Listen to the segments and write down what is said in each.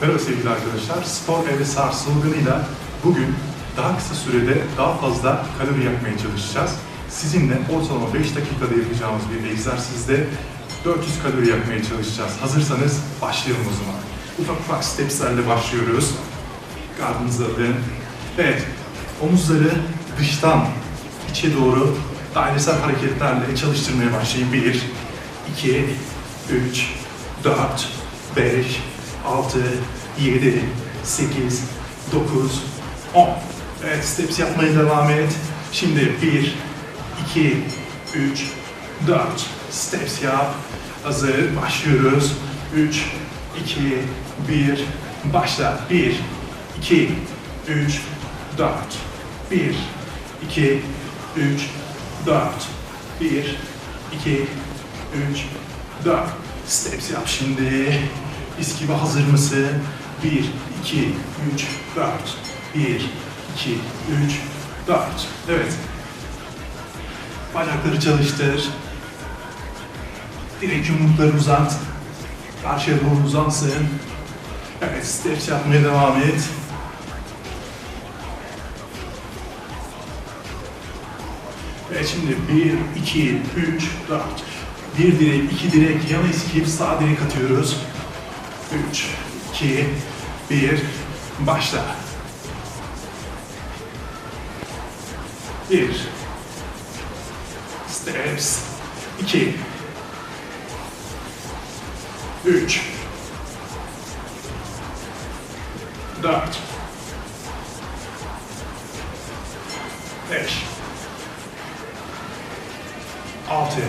Merhaba sevgili arkadaşlar. Spor Evde Sar sloganıyla bugün daha kısa sürede daha fazla kalori yakmaya çalışacağız. Sizinle ortalama 5 dakikada yapacağımız bir egzersizde 400 kalori yakmaya çalışacağız. Hazırsanız başlayalım o zaman. Ufak ufak stepslerle başlıyoruz. Gardınızı alın. Evet, omuzları dıştan içe doğru dairesel hareketlerle çalıştırmaya başlayın. 1, 2, 3, 4, 5, 6, 7, 8, 9, 10. Evet, steps yapmaya devam et. Şimdi 1, 2, 3, 4. Steps yap. Hazır. Başlıyoruz. 3, 2, 1. Başla. 1, 2, 3, 4. 1, 2, 3, 4. 1, 2, 3, 4. Steps yap şimdi. Biz gibi hazır mısın? 1, 2, 3, 4. 1, 2, 3, 4. Evet. Bacakları çalıştır. Direkt yumrukları uzat. Karşıya doğru uzansın. Evet, steps yapmaya devam et. Evet şimdi 1, 2, 3, 4. Bir direk, iki direk, yana iskip, sağ direk atıyoruz. 3, 2, 1, başla. 1, steps, 2, 3, 4, 5, 6,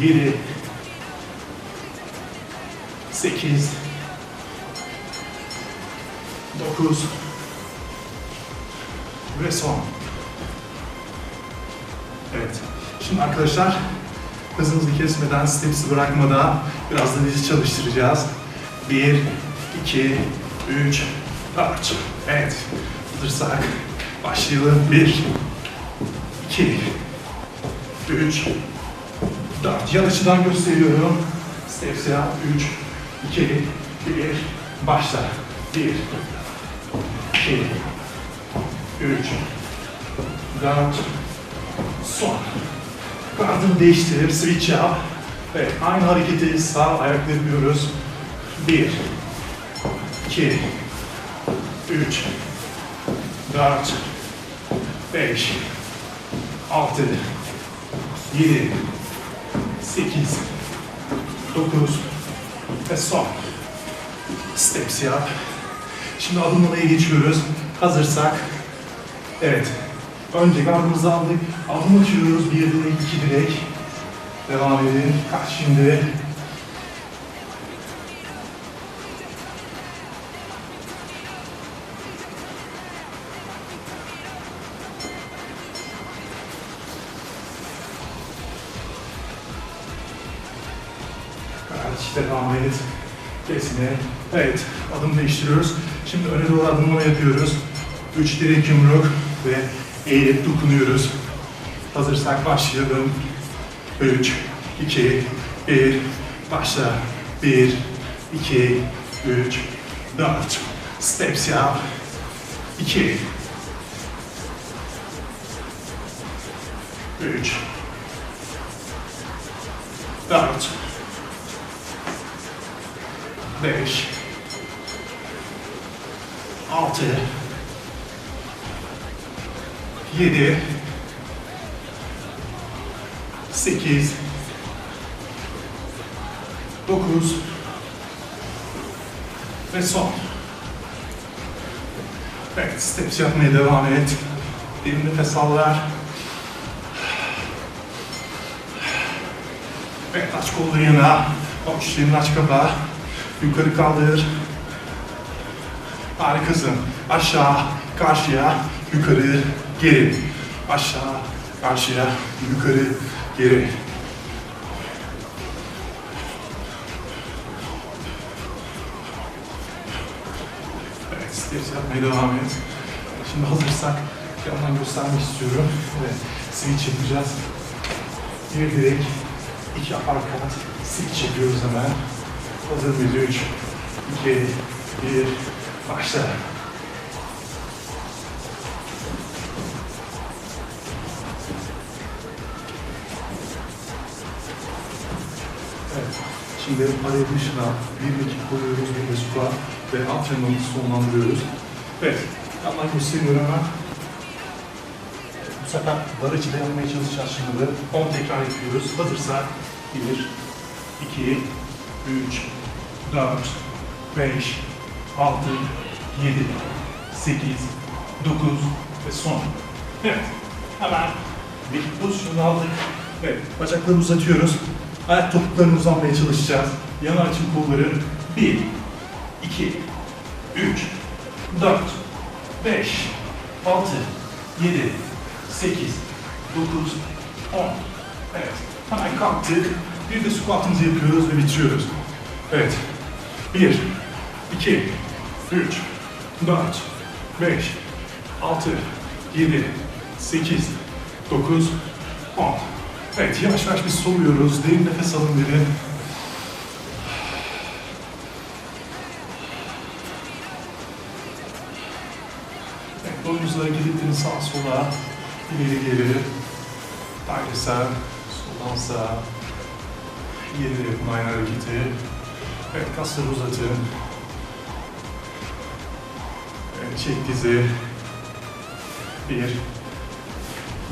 7, 8, 9 ve son. Evet. Şimdi arkadaşlar hızınızı kesmeden, stepsi bırakmadan biraz da dizi çalıştıracağız. 1, 2, 3, 4. Evet. Hazırsak başlayalım. 1, 2, 3, 4. Yan açıdan gösteriyorum. Steps yap. 3, 2, 1, başla. 1, 2, 3, 4, son. Gardını değiştir, switch yap. Evet, aynı hareketi sağ ayakla yapıyoruz. 1, 2, 3, 4, 5, 6, 7, 8, 9 ve son. Steps yap. Şimdi adımlamaya geçiyoruz. Hazırsak. Evet. Önce gardımızı aldık. Adım açıyoruz. Bir direk, iki direk. Devam edin. Kaç şimdi. Evet, devam et. Kesme. Evet, adım değiştiriyoruz. Şimdi öne doğru adımlama yapıyoruz. Üç direk yumruk ve eğilip dokunuyoruz. Hazırsak başlayalım. Üç, iki, bir, başla. Bir, iki, üç, dört. Steps yap. İki. Üç. Dört. 5 6 7 8 9 ve son. Evet, steps yapmaya devam et. Derin nefes al ver. Evet, aç kolları yana. Avuçlarını aç kapa. Yukarı kaldır. Harikasın. Aşağı, karşıya, yukarı, geri. Aşağı, karşıya, yukarı, geri. Evet, steps yapmaya devam et. Şimdi hazırsak yandan göstermek istiyorum. Evet, switch yapacağız. Bir direk, iki aparkat, switch yapıyoruz hemen. Hazır mıyız? 3, 2, 1, başla. Evet. Şimdi araya dışına bir mekik koyuyoruz, bir de squat ve antrenmanımızı sonlandırıyoruz. Evet. Yandan gösteriyorum hemen. Bu sefer açıda yapmaya çalışacağız şimdi de. 10 tekrar yapıyoruz. Hazırsa 1, 2, 3, 4, 5, 6, 7, 8, 9 ve son. Evet. Hemen bir pozisyonu aldık. Evet. Bacakları uzatıyoruz. Ayak topuklarını uzanmaya çalışacağız. Yana açın kolları. 1, 2, 3, 4, 5, 6, 7, 8, 9, 10. Evet. Hemen kalktık. Bir de squatımızı yapıyoruz ve bitiriyoruz. Evet. 1, 2, 3, 4, 5, 6, 7, 8, 9, 10. Evet, yavaş yavaş bir soluyoruz. Derin nefes alın verin. Evet, boynunuzu hareket ettirin sağa sola, ileri geri, dairesel, soldan sağa, ileri yapın aynı hareketi. Evet, kasları uzatın. Evet, çek dizi. Bir,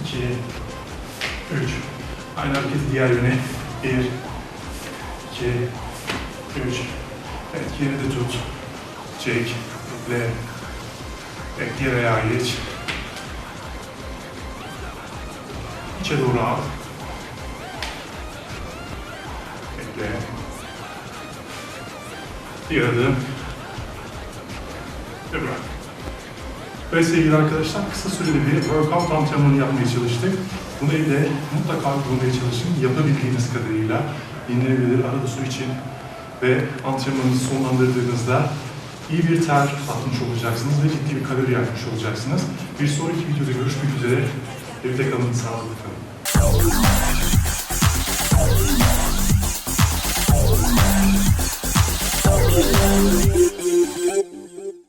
iki, üç. Aynı hareketi diğer yöne. Bir, iki, üç. Evet, yeri de tut. Çek, bekle. Evet, diğer ayağa geç. İçe doğru al. Ve bırak. Ve sevgili arkadaşlar kısa süreli bir workout antrenmanı yapmaya çalıştık. Bunu evde mutlaka bulmaya çalışın. Yapabildiğiniz kadarıyla dinlenebilir, arada su için ve antrenmanınızı sonlandırdığınızda iyi bir ter atmış olacaksınız ve ciddi bir kalori yakmış olacaksınız. Bir sonraki videoda görüşmek üzere. Evde kalın, sağlıklı kalın.